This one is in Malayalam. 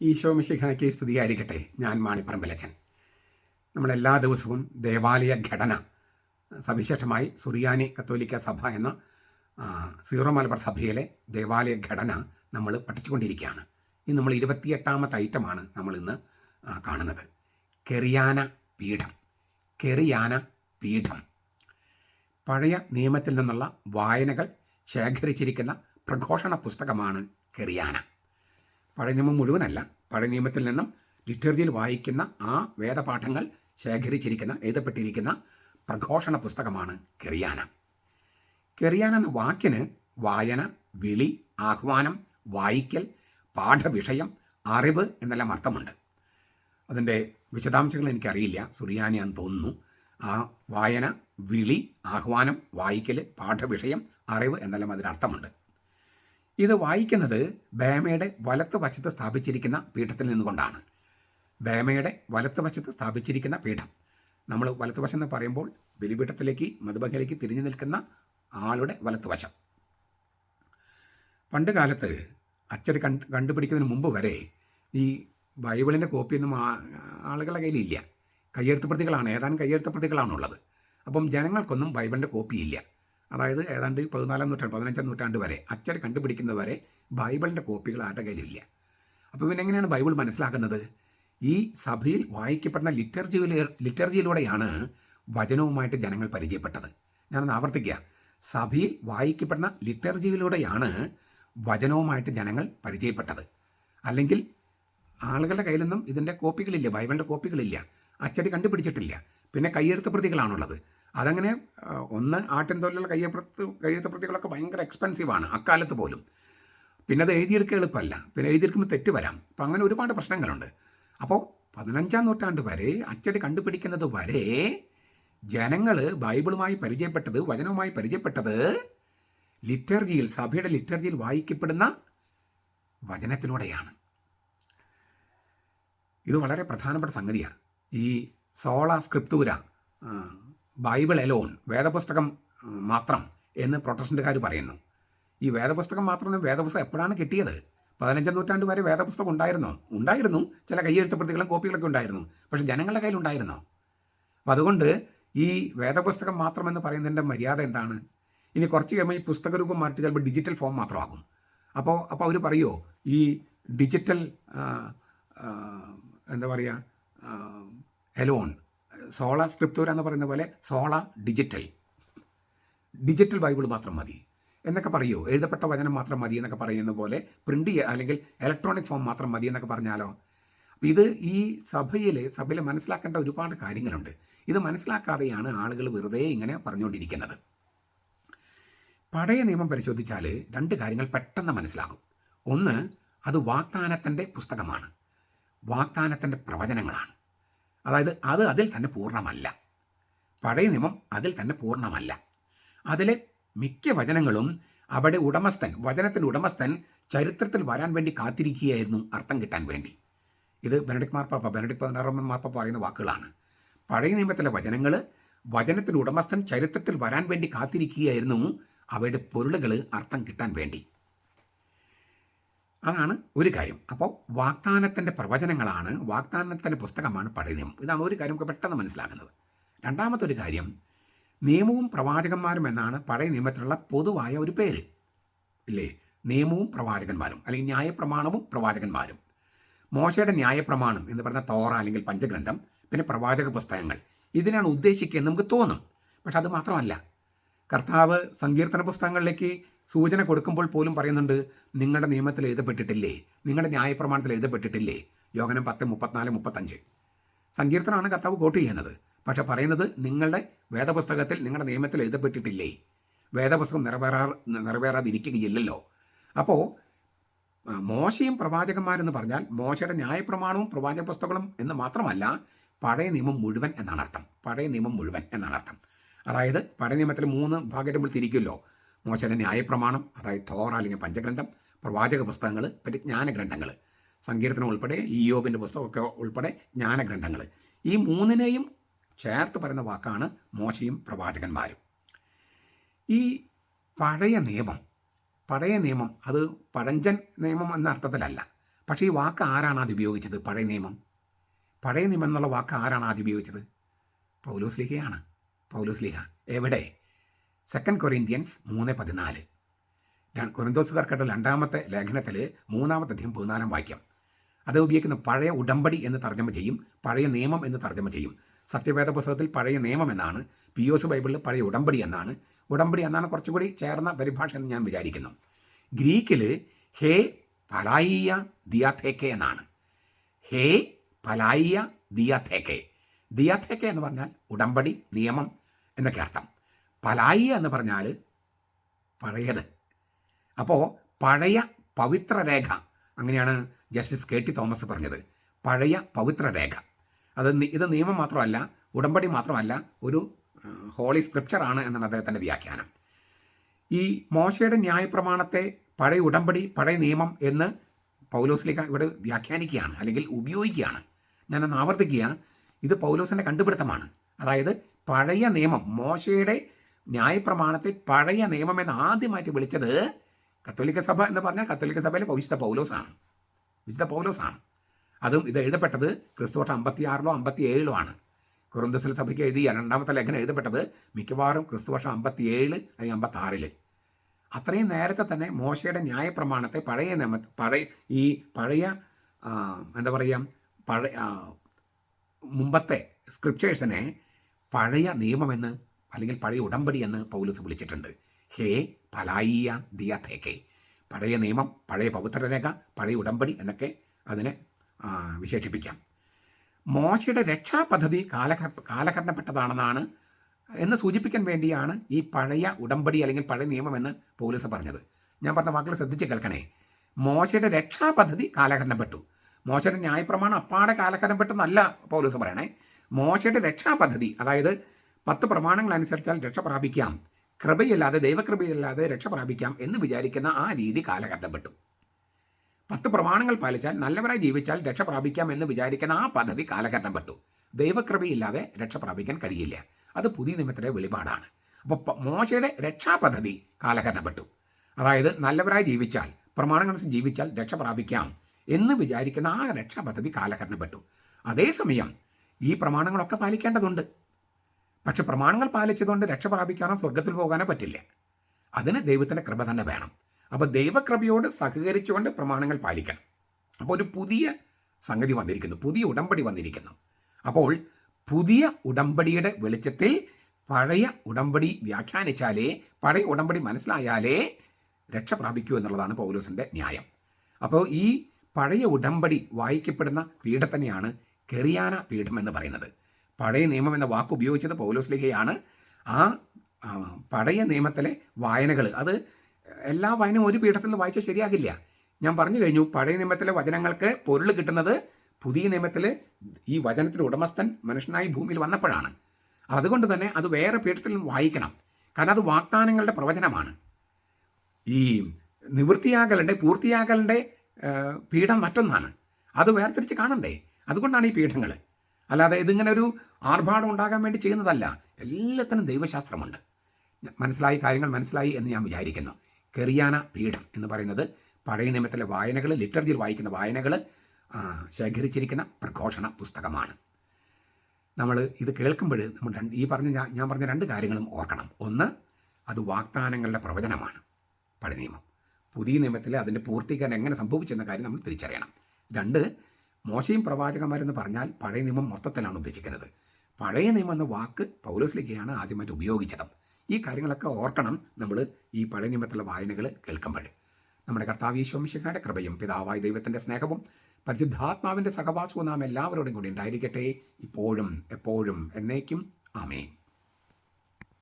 ഈശോ മിശിഹായ്ക്ക് സ്തുതിയായിരിക്കട്ടെ ഞാൻ മാണിപ്പറമ്പിലച്ചൻ. നമ്മളെല്ലാ ദിവസവും ദേവാലയ ഘടന സവിശേഷമായി സുറിയാനി കത്തോലിക്ക സഭ എന്ന സീറോ മലബാർ സഭയിലെ ദേവാലയ ഘടന നമ്മൾ പഠിച്ചുകൊണ്ടിരിക്കുകയാണ്. ഇന്ന് നമ്മൾ ഇരുപത്തിയെട്ടാമത്തെ ഐറ്റമാണ് നമ്മൾ ഇന്ന് കാണുന്നത്. കെറിയാന പീഠം. കെറിയാന പീഠം. പഴയ നിയമത്തിൽ നിന്നുള്ള വായനകൾ ശേഖരിച്ചിരിക്കുന്ന പ്രഘോഷണ പുസ്തകമാണ് കെറിയാന. പഴയ നിയമം മുഴുവനല്ല. പഴയ നിയമത്തിൽ നിന്നും ലിറ്റർജിയിൽ വായിക്കുന്ന ആ വേദപാഠങ്ങൾ ശേഖരിച്ചിരിക്കുന്ന എഴുതപ്പെട്ടിരിക്കുന്ന പ്രഘോഷണ പുസ്തകമാണ് കെറിയാന. കെറിയാന എന്ന വാക്കിന് വായന വിളി ആഹ്വാനം വായിക്കൽ പാഠവിഷയം അറിവ് എന്നെല്ലാം അർത്ഥമുണ്ട്. അതിന്റെ വിശദാംശങ്ങൾ എനിക്കറിയില്ല. സുറിയാനിയാന്ന് തോന്നുന്നു. ആ വായന വിളി ആഹ്വാനം വായിക്കൽ പാഠവിഷയം അറിവ് എന്നെല്ലാം അതിനർത്ഥമുണ്ട്. ഇത് വായിക്കുന്നത് ബേമയുടെ വലത്ത് വശത്ത് സ്ഥാപിച്ചിരിക്കുന്ന പീഠത്തിൽ നിന്നുകൊണ്ടാണ്. ബേമയുടെ വലത്ത് വശത്ത് സ്ഥാപിച്ചിരിക്കുന്ന പീഠം. നമ്മൾ വലത്ത് വശം എന്ന് പറയുമ്പോൾ ബലിപീഠത്തിലേക്ക് മധുബങ്കയിലേക്ക് തിരിഞ്ഞു നിൽക്കുന്ന ആളുടെ വലത്ത് വശം. പണ്ട് കാലത്ത് അച്ചടി കണ്ട് കണ്ടുപിടിക്കുന്നതിന് മുമ്പ് വരെ ഈ ബൈബിളിന്റെ കോപ്പിയൊന്നും ആളുകളുടെ കയ്യിലില്ല. കയ്യെഴുത്ത് പ്രതികളാണ് ഏതാനും കയ്യെഴുത്ത് പ്രതികളാണുള്ളത്. അപ്പം ജനങ്ങൾക്കൊന്നും ബൈബിളിന്റെ കോപ്പിയില്ല. അതായത് ഏതാണ്ട് പതിനാലാം നൂറ്റാണ്ട് പതിനഞ്ചാം നൂറ്റാണ്ട് വരെ അച്ചടി കണ്ടുപിടിക്കുന്നത് വരെ ബൈബിളിന്റെ കോപ്പികൾ ആരുടെ കയ്യിലില്ല അപ്പോൾ പിന്നെ എങ്ങനെയാണ് ബൈബിൾ മനസ്സിലാക്കുന്നത്? ഈ സഭയിൽ വായിക്കപ്പെടുന്ന ലിറ്റർജിയിൽ ലിറ്റർജിയിലൂടെയാണ് വചനവുമായിട്ട് ജനങ്ങൾ പരിചയപ്പെട്ടത്. ഞാനൊന്ന് ആവർത്തിക്കുക. സഭയിൽ വായിക്കപ്പെടുന്ന ലിറ്റർജിയിലൂടെയാണ് വചനവുമായിട്ട് ജനങ്ങൾ പരിചയപ്പെട്ടത്. അല്ലെങ്കിൽ ആളുകളുടെ കയ്യിലൊന്നും ഇതിന്റെ കോപ്പികളില്ല ബൈബിളിന്റെ കോപ്പികളില്ല. അച്ചടി കണ്ടുപിടിച്ചിട്ടില്ല. പിന്നെ കയ്യെഴുത്ത് പ്രതികളാണുള്ളത്. അതങ്ങനെ ഒന്ന് ആട്ടിൻ തോലുള്ള കയ്യെഴുത്ത് കയ്യെഴുത്ത് പ്രതികളൊക്കെ ഭയങ്കര എക്സ്പെൻസീവാണ് അക്കാലത്ത് പോലും. പിന്നെ അത് എഴുതിയെടുക്കുക എളുപ്പമല്ല. പിന്നെ എഴുതിയെടുക്കുമ്പോൾ തെറ്റ് വരാം. അപ്പം അങ്ങനെ ഒരുപാട് പ്രശ്നങ്ങളുണ്ട്. അപ്പോൾ പതിനഞ്ചാം നൂറ്റാണ്ട് വരെ അച്ചടി കണ്ടുപിടിക്കുന്നത് വരെ ജനങ്ങൾ ബൈബിളുമായി പരിചയപ്പെട്ടത് വചനവുമായി പരിചയപ്പെട്ടത് ലിറ്റർജിയിൽ സഭയുടെ ലിറ്റർജിയിൽ വായിക്കപ്പെടുന്ന വചനത്തിലൂടെയാണ്. ഇത് വളരെ പ്രധാനപ്പെട്ട സംഗതിയാണ്. ഈ സോള സ്ക്രിപ്തൂര ബൈബിൾ എലോൺ വേദപുസ്തകം മാത്രം എന്ന് പ്രൊട്ടസ്റ്റന്റുകാർ പറയുന്നു. ഈ വേദപുസ്തകം മാത്രം വേദപുസ്തകം എപ്പോഴാണ് കിട്ടിയത്? പതിനഞ്ചാം നൂറ്റാണ്ട് വരെ വേദപുസ്തകം ഉണ്ടായിരുന്നോ. ഉണ്ടായിരുന്നു. ചില കയ്യെഴുത്ത പ്രതികളും കോപ്പികളൊക്കെ ഉണ്ടായിരുന്നു. പക്ഷെ ജനങ്ങളുടെ കയ്യിൽ ഉണ്ടായിരുന്നോ? അപ്പം അതുകൊണ്ട് ഈ വേദപുസ്തകം മാത്രമെന്ന് പറയുന്നതിന്റെ മര്യാദ എന്താണ്? ഇനി കുറച്ച് കഴിയുമ്പോൾ ഈ പുസ്തക രൂപം മാറ്റി ചിലപ്പോൾ ഡിജിറ്റൽ ഫോം മാത്രമാകും. അപ്പോൾ അപ്പോൾ അവർ പറയുമോ ഈ ഡിജിറ്റൽ എന്താ പറയുക എലോൺ സോള സ്ക്രിപ്റ്റൂര എന്ന് പറയുന്ന പോലെ സോള ഡിജിറ്റൽ. ഡിജിറ്റൽ ബൈബിൾ മാത്രം മതി. എന്നൊക്കെ പറയുമോ എഴുതപ്പെട്ട വചനം മാത്രം മതി എന്നൊക്കെ പറയുന്ന പോലെ പ്രിന്റ് ചെയ്യുക അല്ലെങ്കിൽ ഇലക്ട്രോണിക് ഫോം മാത്രം മതി എന്നൊക്കെ പറഞ്ഞാലോ? ഇത് ഈ സഭയിൽ സഭയിൽ മനസ്സിലാക്കേണ്ട ഒരുപാട് കാര്യങ്ങളുണ്ട്. ഇത് മനസ്സിലാക്കാതെയാണ് ആളുകൾ വെറുതെ ഇങ്ങനെ പറഞ്ഞുകൊണ്ടിരിക്കുന്നത്. പഴയ നിയമം പരിശോധിച്ചാൽ രണ്ട് കാര്യങ്ങൾ പെട്ടെന്ന് മനസ്സിലാകും. ഒന്ന് അത് വാഗ്ദാനത്തിന്റെ പുസ്തകമാണ്. വാഗ്ദാനത്തിന്റെ പ്രവചനങ്ങളാണ്. അതായത് അത് അതിൽ തന്നെ പൂർണമല്ല. പഴയ നിയമം അതിൽ തന്നെ പൂർണമല്ല. അതിലെ മിക്ക വചനങ്ങളും അവിടെ ഉടമസ്ഥൻ വചനത്തിന്റെ ഉടമസ്ഥൻ ചരിത്രത്തിൽ വരാൻ വേണ്ടി കാത്തിരിക്കുകയായിരുന്നു അർത്ഥം കിട്ടാൻ വേണ്ടി. ഇത് ബെനഡിക് മാർപ്പാപ്പ ബെനഡിക് പതിനാറാമൻ മാർപ്പാപ്പ പറയുന്ന വാക്കുകളാണ്. പഴയ നിയമത്തിലെ വചനങ്ങൾ വചനത്തിന്റെ ഉടമസ്ഥൻ ചരിത്രത്തിൽ വരാൻ വേണ്ടി കാത്തിരിക്കുകയായിരുന്നു അവയുടെ പൊരുളുകൾ അർത്ഥം കിട്ടാൻ വേണ്ടി. അതാണ് ഒരു കാര്യം. അപ്പോൾ വാഗ്ദാനത്തിന്റെ പ്രവചനങ്ങളാണ് വാഗ്ദാനത്തിന്റെ പുസ്തകമാണ് പഠനം. ഇതാണ് ഒരു കാര്യം പെട്ടെന്ന് മനസ്സിലാക്കുന്നത്. രണ്ടാമത്തെ ഒരു കാര്യം നിയമവും പ്രവാചകന്മാരും എന്നാണ് പഴയ നിയമത്തിലുള്ള പൊതുവായ ഒരു പേര്. ഇല്ലേ? നിയമവും പ്രവാചകന്മാരും അല്ലെങ്കിൽ ന്യായപ്രമാണവും പ്രവാചകന്മാരും. മോശയുടെ ന്യായപ്രമാണം എന്ന് പറഞ്ഞ തോറ അല്ലെങ്കിൽ പഞ്ചഗ്രന്ഥം പിന്നെ പ്രവാചക പുസ്തകങ്ങൾ. ഇതിനാണ് ഉദ്ദേശിക്കുക നമുക്ക് തോന്നും. പക്ഷെ അത് മാത്രമല്ല. കർത്താവ് സങ്കീർത്തന പുസ്തകങ്ങളിലേക്ക് സൂചന കൊടുക്കുമ്പോൾ പോലും പറയുന്നുണ്ട് നിങ്ങളുടെ നിയമത്തിൽ എഴുതപ്പെട്ടിട്ടില്ലേ? നിങ്ങളുടെ ന്യായപ്രമാണത്തിൽ എഴുതപ്പെട്ടിട്ടില്ലേ? യോഗനം പത്ത് മുപ്പത്തിനാല് മുപ്പത്തഞ്ച്. സങ്കീർത്തനമാണ് കർത്താവ് കോട്ട് ചെയ്യുന്നത്. പക്ഷെ പറയുന്നത് നിങ്ങളുടെ വേദപുസ്തകത്തിൽ നിങ്ങളുടെ നിയമത്തിൽ എഴുതപ്പെട്ടിട്ടില്ലേ? വേദപുസ്തകം നിറവേറാ നിറവേറാതിരിക്കുകയില്ലല്ലോ. അപ്പോൾ മോശയും പ്രവാചകന്മാരെന്ന് പറഞ്ഞാൽ മോശയുടെ ന്യായപ്രമാണവും പ്രവാചക പുസ്തകങ്ങളും എന്ന് മാത്രമല്ല പഴയ നിയമം മുഴുവൻ എന്നാണ് അർത്ഥം പഴയ നിയമം മുഴുവൻ എന്നാണ് അർത്ഥം അതായത് പഴയ നിയമത്തിൽ മൂന്ന് ഭാഗമായിട്ട് നമ്മൾ തിരിക്കുമല്ലോ. മോശയുടെ ന്യായപ്രമാണം അതായത് തോറ അല്ലെങ്കിൽ പഞ്ചഗ്രന്ഥം പ്രവാചക പുസ്തകങ്ങൾ പരിജ്ഞാന ജ്ഞാനഗ്രന്ഥങ്ങൾ സങ്കീർത്തനം ഉൾപ്പെടെ ഇയോബിന്റെ പുസ്തകമൊക്കെ ഉൾപ്പെടെ ജ്ഞാനഗ്രന്ഥങ്ങൾ ഈ മൂന്നിനെയും ചേർത്ത് പറയുന്ന വാക്കാണ് മോശയും പ്രവാചകന്മാരും. ഈ പഴയ നിയമം പഴയ നിയമം അത് പഴഞ്ചൻ നിയമം എന്ന അർത്ഥത്തിലല്ല. പക്ഷേ ഈ വാക്ക് ആരാണ് ആദ്യം ഉപയോഗിച്ചത്? പഴയ നിയമം. പഴയ നിയമം എന്നുള്ള വാക്ക് ആരാണ് ആദ്യം ഉപയോഗിച്ചത്? പൗലോസ് ലിഹയാണ് പൗലോസ് ലിഹ എവിടെ? സെക്കൻഡ് കൊറിന്ത്യൻസ് മൂന്ന് പതിനാല്. കൊറിന്തോസുകാർക്കുള്ള രണ്ടാമത്തെ ലേഖനത്തിൽ മൂന്നാമത്തെ അധ്യയം പതിനാലാം വാക്യം. അത് ഉപയോഗിക്കുന്ന പഴയ ഉടമ്പടി എന്ന് തർജമ ചെയ്യും പഴയ നിയമം എന്ന് തർജമ ചെയ്യും. സത്യവേദ പുസ്തകത്തിൽ പഴയ നിയമം എന്നാണ് പി ഒസ് ബൈബിളിൽ പഴയ ഉടമ്പടി എന്നാണ്. ഉടമ്പടി എന്നാണ് കുറച്ചുകൂടി ചേർന്ന പരിഭാഷ എന്ന് ഞാൻ വിചാരിക്കുന്നു. ഗ്രീക്കിൽ ഹേ പലായിയ ദിയാഥേക്കെ എന്നാണ്. ഹേ പലായിയ ദിയാഥേക്കെ. ദിയാഥേക്കെ എന്ന് പറഞ്ഞാൽ ഉടമ്പടി നിയമം എന്നൊക്കെ അർത്ഥം. പലായിയ എന്ന് പറഞ്ഞാൽ പഴയത്. അപ്പോൾ പഴയ പവിത്രരേഖ അങ്ങനെയാണ് ജസ്റ്റിസ് കെ ടി തോമസ് പറഞ്ഞത്. പഴയ പവിത്രരേഖ. അത് ഇത് നിയമം മാത്രമല്ല ഉടമ്പടി മാത്രമല്ല ഒരു ഹോളി സ്ക്രിപ്ചറാണ് എന്നാണ് അദ്ദേഹത്തിന്റെ വ്യാഖ്യാനം. ഈ മോശയുടെ ന്യായപ്രമാണത്തെ പഴയ ഉടമ്പടി പഴയ നിയമം എന്ന് പൗലോസിലേക്ക് ഇവിടെ വ്യാഖ്യാനിക്കുകയാണ് അല്ലെങ്കിൽ ഉപയോഗിക്കുകയാണ്. ഞാനൊന്ന് ആവർത്തിക്കുക. ഇത് പൗലോസിന്റെ കണ്ടുപിടുത്തമാണ്. അതായത് പഴയ നിയമം മോശയുടെ ന്യായപ്രമാണത്തെ പഴയ നിയമം എന്ന് ആദ്യമായിട്ട് വിളിച്ചത് കത്തോലിക്ക സഭ എന്ന് പറഞ്ഞാൽ കത്തോലിക്ക സഭയിലെ വിശുദ്ധ പൗലോസാണ്. വിശുദ്ധ പൗലോസാണ്. അതും ഇത് എഴുതപ്പെട്ടത് ക്രിസ്തുവട്ടം അമ്പത്തി ആറിലോ അമ്പത്തി ഏഴിലോ ആണ്. കുറുന്തസിൽ സഭയ്ക്ക് എഴുതിയ രണ്ടാമത്തെ ലേഖനം എഴുതപ്പെട്ടത് മിക്കവാറും ക്രിസ്തുവർഷം അമ്പത്തി ഏഴ് അല്ലെങ്കിൽ അമ്പത്തി ആറിൽ അത്രയും നേരത്തെ തന്നെ മോശയുടെ ന്യായപ്രമാണത്തെ പഴയ നിയമ പഴയ ഈ പഴയ എന്താ പറയുക പഴയ മുമ്പത്തെ സ്ക്രിപ്റ്റേഴ്സിനെ പഴയ നിയമമെന്ന് അല്ലെങ്കിൽ പഴയ ഉടമ്പടി എന്ന് പൗലസ് വിളിച്ചിട്ടുണ്ട്. ഹേ പലായിയ ദിയ തേക്കെ പഴയ നിയമം പഴയ പവിത്രരേഖ പഴയ ഉടമ്പടി എന്നൊക്കെ അതിനെ വിശേഷിപ്പിക്കാം. മോശയുടെ രക്ഷാപദ്ധതി കാലഘ കാലഹരണപ്പെട്ടതാണെന്നാണ് എന്ന് സൂചിപ്പിക്കാൻ വേണ്ടിയാണ് ഈ പഴയ ഉടമ്പടി അല്ലെങ്കിൽ പഴയ നിയമം എന്ന് പോലീസ് പറഞ്ഞത്. ഞാൻ പറഞ്ഞ വാക്കുകൾ ശ്രദ്ധിച്ച് കേൾക്കണേ. മോശയുടെ രക്ഷാപദ്ധതി കാലഹരണപ്പെട്ടു. മോശയുടെ ന്യായപ്രമാണം അപ്പാടെ കാലഹരണപ്പെട്ടെന്നല്ല പോലീസ് പറയണേ. മോശയുടെ രക്ഷാപദ്ധതി അതായത് പത്ത് പ്രമാണങ്ങൾ അനുസരിച്ചാൽ രക്ഷ പ്രാപിക്കാം. കൃപയില്ലാതെ ദൈവകൃപയില്ലാതെ രക്ഷ പ്രാപിക്കാം എന്ന് വിചാരിക്കുന്ന ആ രീതി കാലഹരണപ്പെട്ടു പത്ത് പ്രമാണങ്ങൾ പാലിച്ചാൽ നല്ലവരായി ജീവിച്ചാൽ രക്ഷ പ്രാപിക്കാം എന്ന് വിചാരിക്കുന്ന ആ പദ്ധതി കാലഘട്ടപ്പെട്ടു. ദൈവകൃപയില്ലാതെ രക്ഷ പ്രാപിക്കാൻ കഴിയില്ല. അത് പുതിയ നിയമത്തിലെ വെളിപാടാണ്. അപ്പോൾ മോശയുടെ രക്ഷാപദ്ധതി കാലഘട്ടപ്പെട്ടു. അതായത് നല്ലവരായി ജീവിച്ചാൽ പ്രമാണങ്ങൾ ജീവിച്ചാൽ രക്ഷ പ്രാപിക്കാം എന്ന് വിചാരിക്കുന്ന ആ രക്ഷാപദ്ധതി കാലഘട്ടപ്പെട്ടു. അതേസമയം ഈ പ്രമാണങ്ങളൊക്കെ പാലിക്കേണ്ടതുണ്ട്. പക്ഷെ പ്രമാണങ്ങൾ പാലിച്ചതുകൊണ്ട് രക്ഷ പ്രാപിക്കാനോ സ്വർഗത്തിൽ പോകാനോ പറ്റില്ല. അതിന് ദൈവത്തിന്റെ കൃപ തന്നെ വേണം. അപ്പോൾ ദൈവകൃപയോട് സഹകരിച്ചുകൊണ്ട് പ്രമാണങ്ങൾ പാലിക്കണം. അപ്പോൾ ഒരു പുതിയ സംഗതി വന്നിരിക്കുന്നു. പുതിയ ഉടമ്പടി വന്നിരിക്കുന്നു. അപ്പോൾ പുതിയ ഉടമ്പടിയുടെ വെളിച്ചത്തിൽ പഴയ ഉടമ്പടി വ്യാഖ്യാനിച്ചാലേ പഴയ ഉടമ്പടി മനസ്സിലായാലേ രക്ഷ പ്രാപിക്കൂ എന്നുള്ളതാണ് പൗലോസിന്റെ ന്യായം. അപ്പോൾ ഈ പഴയ ഉടമ്പടി വായിക്കപ്പെടുന്ന പീഠത്തന്നെയാണ് കെറിയാന പീഠം എന്ന് പറയുന്നത്. പഴയ നിയമം എന്ന വാക്ക് ഉപയോഗിച്ചത് പൗലോസ്ലിഹയാണ് ആ ആ, പഴയ നിയമത്തിലെ വായനകൾ. അത് എല്ലാ വായനയും ഒരു പീഠത്തിൽ നിന്ന് വായിച്ചാൽ ശരിയാകില്ല. ഞാൻ പറഞ്ഞു കഴിഞ്ഞു പഴയ നിയമത്തിലെ വചനങ്ങൾക്ക് പൊരുൾ കിട്ടുന്നത് പുതിയ നിയമത്തിൽ ഈ വചനത്തിന്റെ ഉടമസ്ഥൻ മനുഷ്യനായി ഭൂമിയിൽ വന്നപ്പോഴാണ്. അതുകൊണ്ട് തന്നെ അത് വേറെ പീഠത്തിൽ നിന്ന് വായിക്കണം. കാരണം അത് വാഗ്ദാനങ്ങളുടെ പ്രവചനമാണ്. ഈ നിവൃത്തിയാകലിന്റെ പൂർത്തിയാകലിന്റെ പീഠം മറ്റൊന്നാണ്. അത് വേർതിരിച്ച് കാണണ്ടേ? അതുകൊണ്ടാണ് ഈ പീഠങ്ങൾ. അല്ലാതെ ഇതിങ്ങനെ ഒരു ആർഭാടം ഉണ്ടാകാൻ വേണ്ടി ചെയ്യുന്നതല്ല. എല്ലാത്തിനും ദൈവശാസ്ത്രമുണ്ട്. മനസ്സിലായി കാര്യങ്ങൾ മനസ്സിലായി എന്ന് ഞാൻ വിചാരിക്കുന്നു. കെറിയാന പീഠം എന്ന് പറയുന്നത് പഴയ നിയമത്തിലെ വായനകൾ ലിറ്റർജിയിൽ വായിക്കുന്ന വായനകൾ ശേഖരിച്ചിരിക്കുന്ന പ്രഘോഷണ പുസ്തകമാണ്. നമ്മൾ ഇത് കേൾക്കുമ്പോൾ നമ്മൾ രണ്ട് ഈ പറഞ്ഞ ഞാൻ പറഞ്ഞ രണ്ട് കാര്യങ്ങളും ഓർക്കണം. ഒന്ന് അത് വാഗ്ദാനങ്ങളുടെ പ്രവചനമാണ്. പഴയ നിയമം. പുതിയ നിയമത്തിൽ അതിന്റെ പൂർത്തീകരണം എങ്ങനെ സംഭവിച്ചെന്ന കാര്യം നമ്മൾ തിരിച്ചറിയണം. രണ്ട് മോശയും പ്രവാചകന്മാരെന്ന് പറഞ്ഞാൽ പഴയ നിയമം മൊത്തത്തിലാണ് ഉദ്ദേശിക്കുന്നത്. പഴയ നിയമം എന്ന വാക്ക് പൗലോസ്ലിക്കയാണ് ആദ്യമായിട്ട് ഉപയോഗിച്ചത്. ഈ കാര്യങ്ങളൊക്കെ ഓർക്കണം നമ്മൾ ഈ പഴയ നിയമത്തിലുള്ള വായനകൾ കേൾക്കുമ്പോൾ. നമ്മുടെ കർത്താവ് ഈശോമിശിഖയുടെ കൃപയും പിതാവായ ദൈവത്തിന്റെ സ്നേഹവും പരിശുദ്ധാത്മാവിന്റെ സഹവാസവും നാം എല്ലാവരോടും കൂടി ഉണ്ടായിരിക്കട്ടെ. ഇപ്പോഴും എപ്പോഴും എന്നേക്കും. ആമേൻ.